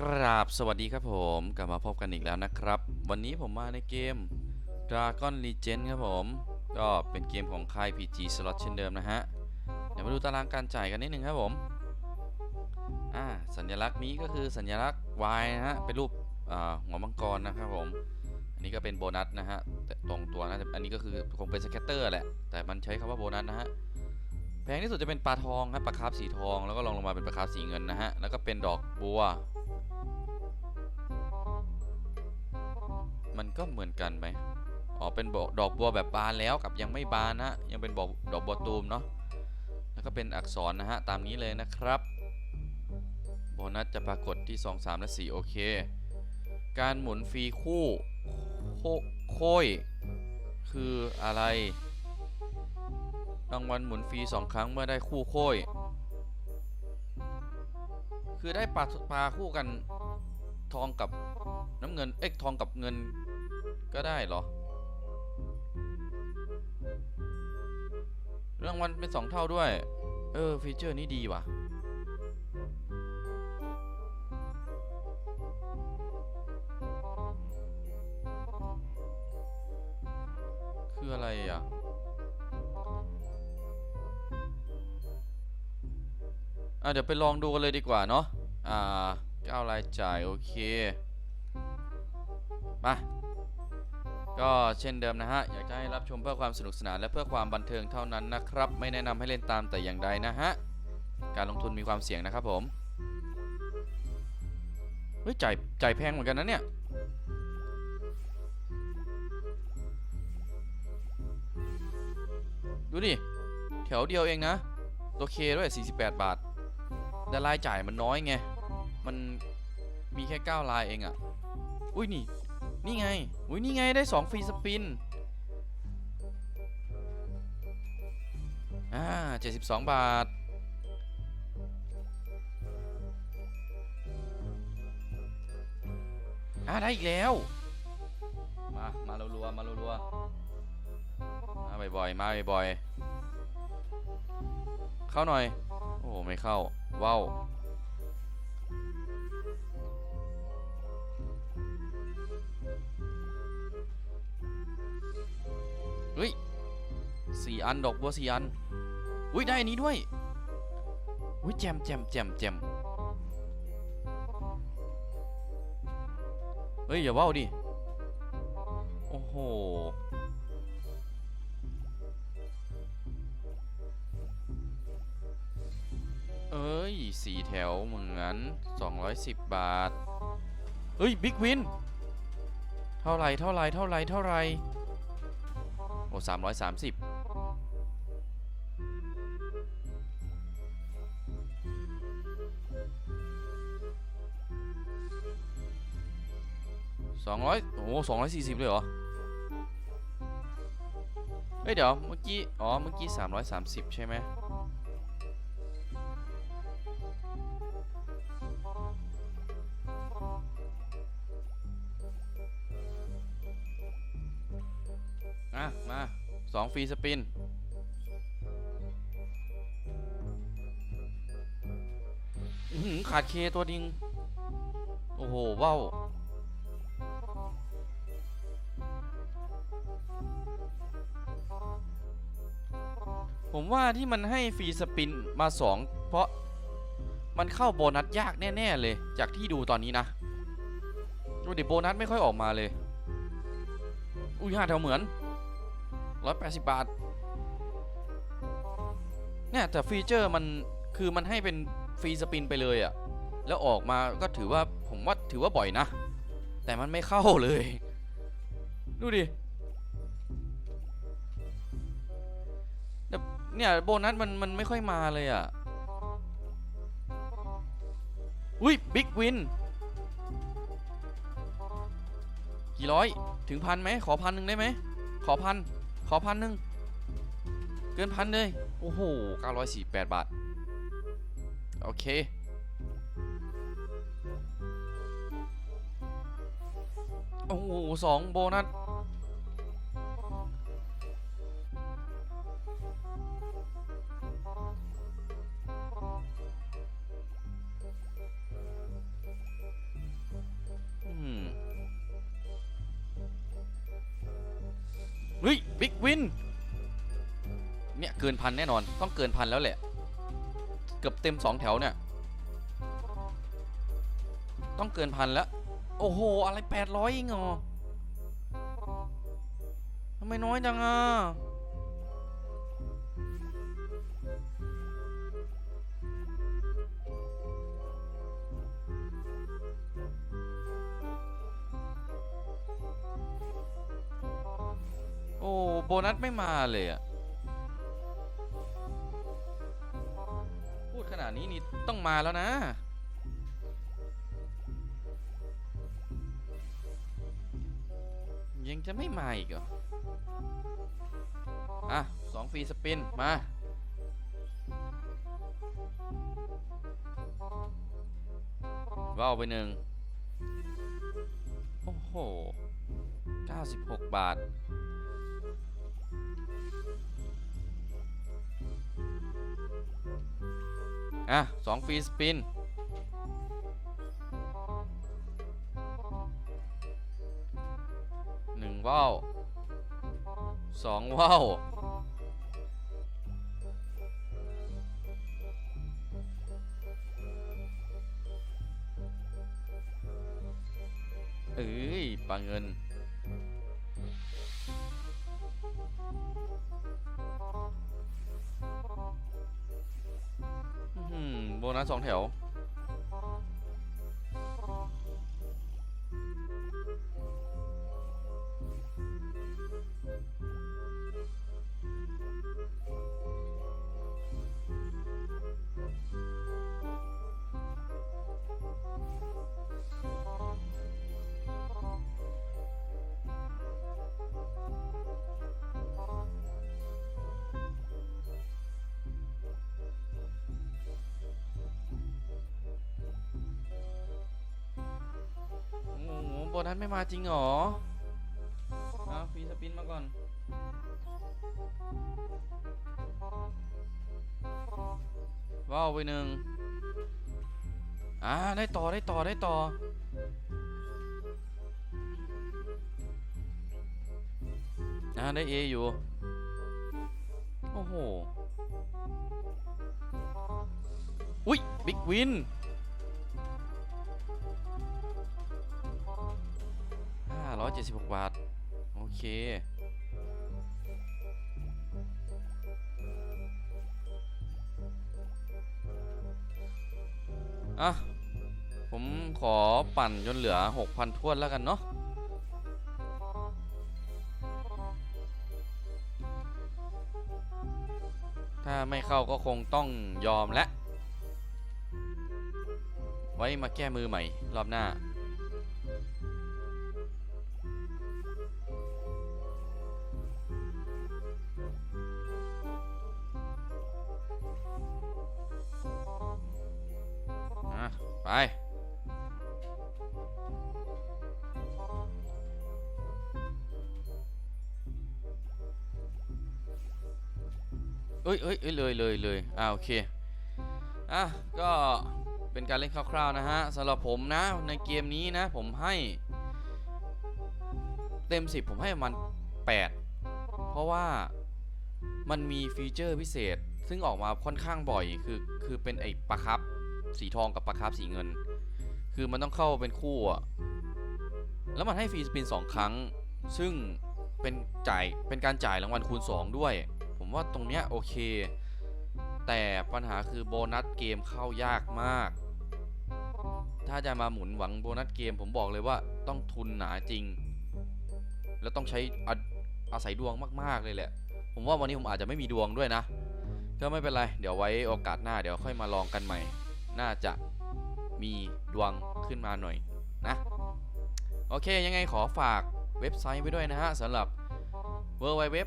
กราบสวัสดีครับผมกลับมาพบกันอีกแล้วนะครับ วันนี้ผมมาในเกม Dragon Legend ครับผม ก็เป็นเกมของค่าย PG Slot เช่นเดิมนะฮะ เดี๋ยวมาดูตารางการจ่ายกันนิดนึงครับผมอ่าสัญลักษณ์นี้ก็คือสัญลักษณ์ Y นะฮะ เป็นรูปหัวมังกรนะครับผม นี้ก็เป็นโบนัสนะฮะต่ตรงตัวนะอันนี้ก็คือคงเป็นสแกตเตอร์แหละ แต่มันใช้คำว่าโบนัสนะฮะ แพงที่สุดจะเป็นปลาทองครับปลาคาร์ฟสีทอง แล้วก็ลองลงมาเป็นปลาคาร์ฟสีเงินนะฮะ แล้วก็เป็นดอกบัว มันก็เหมือนกันไหมอ๋อ เป็นดอกบัวแบบบานแล้วกับยังไม่บานนะยังเป็นดอกบัวตูมเนาะ แล้วก็เป็นอักษรนะฮะ ตามนี้เลยนะครับ โบนัสจะปรากฏที่ 2 3 และ 4 โอเค การหมุนฟรีคู่ โคโยคืออะไร รางวัลหมุนฟรี2ครั้งเมื่อได้คู่โคยคือได้ปลาปลาคู่กันทองกับน้ำเงิน เอ็กทองกับเงินก็ได้เหรอ รางวัลเป็น2เท่าด้วย เออฟีเจอร์นี้ดีว่ะ เดี๋ยวไปลองดูกันเลยดีกว่าเนาะ อ่าก้ารายจ่ายโอเค มา ก็เช่นเดิมนะฮะ อยากจะให้รับชมเพื่อความสนุกสนานและเพื่อความบันเทิงเท่านั้นนะครับ ไม่แนะนำให้เล่นตามแต่อย่างใดนะฮะ การลงทุนมีความเสี่ยงนะครับผม เฮ้ยจ่ายจ่ายแพงเหมือนกันนะเนี่ยดูดิ แถวเดียวเองนะ ตัวเคด้วย 48 บาท แต่รายจ่ายมันน้อยไง มันมีแค่9ลายเองอะ่ะ อุ้ยนี่ นี่ไง อุ้ยนี่ไงได้ 2 ฟรีสปิน อ่า 72 บาท อ่าได้อีกแล้ว มา มารัวๆมารัวๆมาบ่อยๆมาบ่อยๆเข้าหน่อย ไม่เข้าว้าวเฮ้ยสี่อันดอกบัวสี่อันอุ้ยได้อันนี้ด้วยอุ้ยแจมแจมแจมแจมเฮ้ยอย่าว่าวดิ โอ้โห เอ้ยสีแถวเหมือน 210 บาทเฮ้ยบิ๊กวิน เท่าไรเท่าไรเท่าไรเท่าไรโอ้330สองร้อยโอ้สองร้อยสี่สิบเลยเหรอ เฮ้ย เดี๋ยว เมื่อกี้ อ๋อ เมื่อกี้สามร้อยสามสิบใช่ไหม 2ฟรีสปินขาดเคตัวดิง โอ้โหว้าวผมว่าที่มันให้ฟรีสปินมา 2 เพราะมันเข้าโบนัสยากแน่ ๆ เลย จากที่ดูตอนนี้นะ ดูดิโบนัสไม่ค่อยออกมาเลย อุ้ยห้าแถวเหมือน 180 บาท เนี่ยแต่ฟีเจอร์มันคือมันให้เป็นฟรีสปินไปเลยอะแล้วออกมาก็ถือว่าผมว่าถือว่าบ่อยนะ แต่มันไม่เข้าเลย ดูดิเนี่ยโบนัสมันมันไม่ค่อยมาเลยอะ อุ้ยบิ๊กวิน กี่ร้อย ถึงพันไหม ขอพันหนึ่งได้ไหม ขอพัน ขอพันหนึ่งเกินพันเลย โอ้โห 948 บาท โอเค โอ้โหสองโบนัส เฮ้ยบิ๊กวินเนี่ยเกินพันแน่นอนต้องเกินพันแล้วแหละ เกือบเต็มสองแถวเนี่ย ต้องเกินพันแล้ว โอ้โห อะไรแปดร้อยเองเหรอทำไมน้อยจังอะ โบนัสไม่มาเลยอะพูดขนาดนี้นี่ต้องมาแล้วนะยังจะไม่มาอีกเหรอ อะสองฟรีสปิน มาว่าวไปหนึ่ง โอ้โห 96 บาท อะสองฟรีสปินหนึ่งว่าวสองว่าว บนัสสองแถว บนัสไม่มาจริงหรอเอาฟีสปินมาก่อน ว้าวไปหนึ่งอ่าได้ต่อได้ต่อได้ต่อ อ่าได้เออยู่ โอ้โห อุ้ยบิ๊กวิน ห้าร้อยเจ็ดสิบหกบาท โอเค อะ ผมขอปั่นจนเหลือ 6,000ท้วนแล้วกันเนาะถ้าไม่เข้าก็คงต้องยอมและ ไว้มาแก้มือใหม่ รอบหน้า ไปเอ้ยเอ้ยเอ้ยเลยเลยเลยอ่าโอเค อะ ก็เป็นการเล่นคร่าวๆนะฮะสำหรับผมนะ ในเกมนี้นะ ผมให้ เต็ม 10 ผมให้มัน 8 เพราะว่ามันมีฟีเจอร์พิเศษ ซึ่งออกมาค่อนข้างบ่อย คือ คือเป็นไอ้ปลาครับ สีทองกับปลาครับสีเงิน คือมันต้องเข้าเป็นคู่อะแล้วมันให้ฟรีสปิน2ครั้ง ซึ่งเป็นจ่ายเป็นการจ่ายรางวัลคูณ 2 ด้วย ผมว่าตรงเนี้ยโอเค แต่ปัญหาคือโบนัสเกมเข้ายากมาก ถ้าจะมาหมุนหวังโบนัสเกมผมบอกเลยว่าต้องทุนหนาจริง แล้วต้องใช้อาอาศัยดวงมาก ๆ เลยแหละ ผมว่าวันนี้ผมอาจจะไม่มีดวงด้วยนะ ก็ไม่เป็นไร เดี๋ยวไว้โอกาสหน้าเดี๋ยวค่อยมาลองกันใหม่ น่าจะมีดวงขึ้นมาหน่อยนะ โอเค ยังไงขอฝากเว็บไซต์ไว้ด้วยนะฮะสำหรับ w w w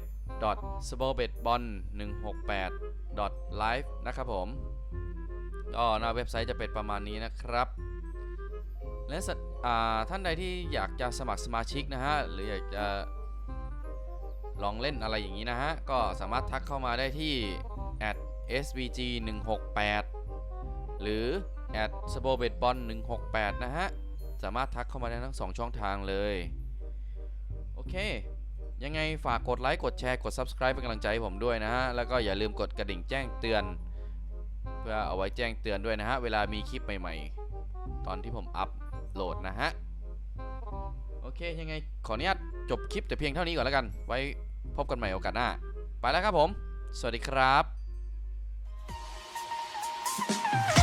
s p o b e t b o n 1 6 8 live นะครับผมก็หน้าเว็บไซต์จะเป็นประมาณนี้นะครับ และท่านใดที่อยากจะสมัครสมาชิกนะฮะ หรืออยากจะลองเล่นอะไรอย่างนี้นะฮะ ก็สามารถทักเข้ามาได้ที่ @svg 1 6 8 หรือ at s p o b e t b o n 168 นะฮะ สามารถทักเข้ามาได้ทั้ง 2 ช่องทางเลย โอเค ยังไงฝากกดไลค์กดแชร์กด Subscribe เป็นกำลังใจให้ผมด้วยนะฮะ แล้วก็อย่าลืมกดกระดิ่งแจ้งเตือน เพื่อเอาไว้แจ้งเตือนด้วยนะฮะ เวลามีคลิปใหม่ๆ ตอนที่ผมอัพโหลดนะฮะ โอเค ยังไงขออนุญาตจบคลิปแต่เพียงเท่านี้ก่อนแล้วกัน ไว้พบกันใหม่โอกาสหน้า ไปแล้วครับผม สวัสดีครับ